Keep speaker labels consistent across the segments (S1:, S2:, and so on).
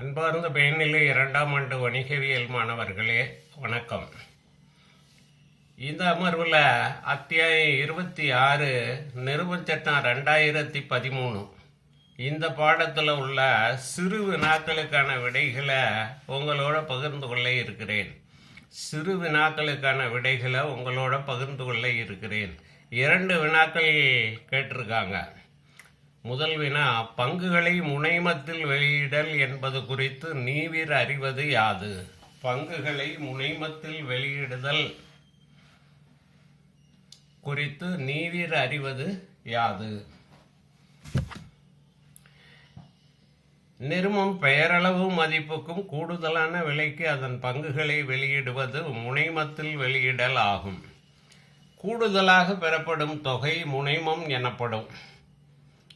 S1: அன்பார்ந்த பயனிலை இரண்டாம் ஆண்டு வணிகவியல் மாணவர்களே வணக்கம். இந்த அமர்வில் அத்தியாயம் இருபத்தி ஆறு நிறுவச்சட்டம் ரெண்டாயிரத்தி பதிமூணு. இந்த பாடத்தில் உள்ள சிறு வினாக்களுக்கான விடைகளை உங்களோட பகிர்ந்து கொள்ள இருக்கிறேன். சிறு வினாக்களுக்கான விடைகளை உங்களோட பகிர்ந்து கொள்ள இருக்கிறேன். இரண்டு வினாக்கள் கேட்டிருக்காங்க. முதல் வினா பங்குகளை முனைமத்தில் வெளியிடல் என்பது குறித்து நீவிர் அறிவது யாது? பங்குகளை முனைமத்தில் வெளியிடுதல் குறித்து நீவிர் அறிவது யாது? நிறுமம் பெயரளவு மதிப்புக்கும் கூடுதலான விலைக்கு அதன் பங்குகளை வெளியிடுவது முனைமத்தில் வெளியிடல் ஆகும். கூடுதலாக பெறப்படும் தொகை முனைமம் எனப்படும்.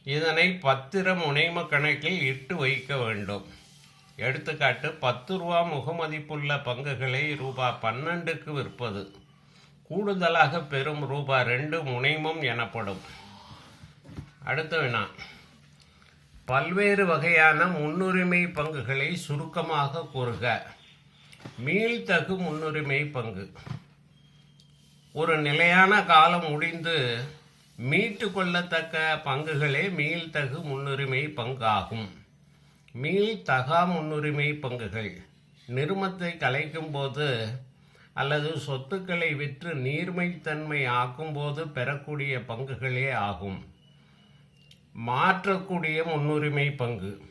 S1: இதனை பத்திர முனைம கணக்கில் இட்டு வைக்க வேண்டும். எடுத்துக்காட்டு பத்து ரூபா முகமதிப்புள்ள பங்குகளை ரூபா பன்னெண்டுக்கு விற்பது. கூடுதலாக பெறும் ரூபா ரெண்டு முனைமம் எனப்படும். அடுத்த வினா. பல்வேறு வகையான முன்னுரிமை பங்குகளை சுருக்கமாக கூறுக. மீள்தகு முன்னுரிமை பங்கு. ஒரு நிலையான காலம் முடிந்து மீட்டு கொள்ளத்தக்க பங்குகளே மீள்தகு முன்னுரிமை பங்காகும். மீள்தகா முன்னுரிமை பங்குகள். நிறுமத்தை கலைக்கும் போது அல்லது சொத்துக்களை விற்று நீர்மைத்தன்மை ஆக்கும்போது பெறக்கூடிய பங்குகளே ஆகும். மாற்றக்கூடிய முன்னுரிமை பங்கு.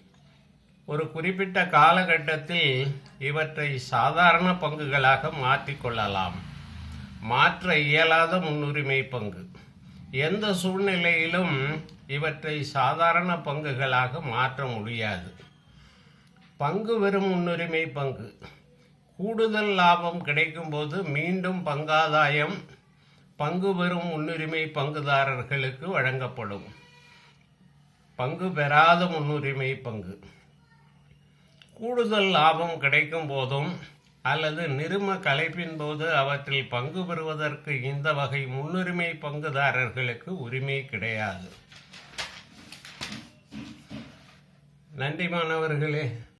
S1: ஒரு குறிப்பிட்ட காலகட்டத்தில் இவற்றை சாதாரண பங்குகளாக மாற்றிக்கொள்ளலாம் மாற்ற இயலாத முன்னுரிமை பங்கு. எந்த சூழ்நிலையிலும் இவற்றை சாதாரண பங்குகளாக மாற்ற முடியாது. பங்கு வெறும் முன்னுரிமை பங்கு. கூடுதல் லாபம் கிடைக்கும்போது மீண்டும் பங்காதாயம் பங்கு பெறும் முன்னுரிமை பங்குதாரர்களுக்கு வழங்கப்படும். பங்கு பெறாத முன்னுரிமை பங்கு. கூடுதல் லாபம் கிடைக்கும் போதும் அல்லது நிறும கலைப்பின் போது அவற்றில் பங்கு பெறுவதற்கு இந்த வகை முன்னுரிமை பங்குதாரர்களுக்கு உரிமை கிடையாது. நன்றி மாணவர்களே.